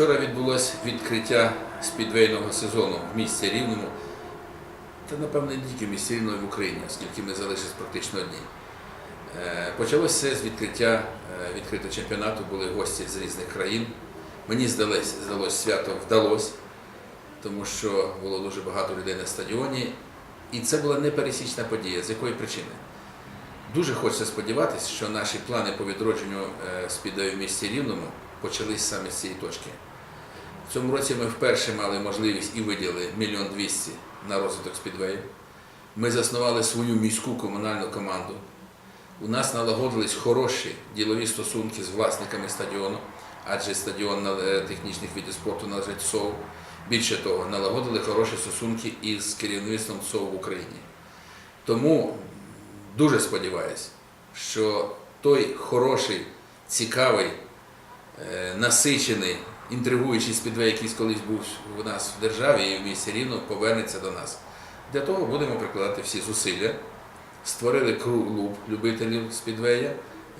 Вчора відбулося відкриття спідвейного сезону в місті Рівному. Та, напевно, не тільки в місті Рівному, в Україні, оскільки ми залишились практично одні. Е, Почалося все з відкриття е, відкритого чемпіонату, були гості з різних країн. Мені здалось, здалось свято вдалося, тому що було дуже багато людей на стадіоні. І це була непересічна подія. З якої причини? Дуже хочеться сподіватися, що наші плани по відродженню е, спідвею в місті Рівному почались саме з цієї точки. Цьому році ми вперше мали можливість і виділили мільйон двісті на розвиток спідвею. Ми заснували свою міську комунальну команду. У нас налагодились хороші ділові стосунки з власниками стадіону, адже стадіон е, технічних видів спорту належить СОВ. Більше того, налагодили хороші стосунки із керівництвом СОВ в Україні. Тому дуже сподіваюся, що той хороший, цікавий, е, насичений, інтригуючий спідвей, який колись був у нас в державі і в місті Рівно, повернеться до нас. Для того будемо прикладати всі зусилля. Створили клуб любителів спідвея,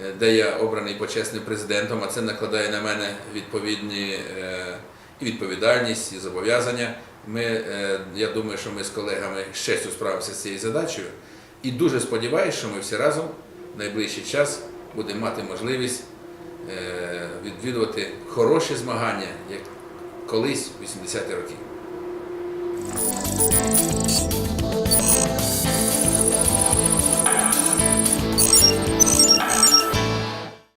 е, де я обраний почесним президентом, а це накладає на мене відповідні е, і відповідальність, і зобов'язання. Ми, е, я думаю, що ми з колегами з честю справимося з цією задачею. І дуже сподіваюся, що ми всі разом в найближчий час будемо мати можливість відвідувати хороші змагання, як колись в 80-ті роки.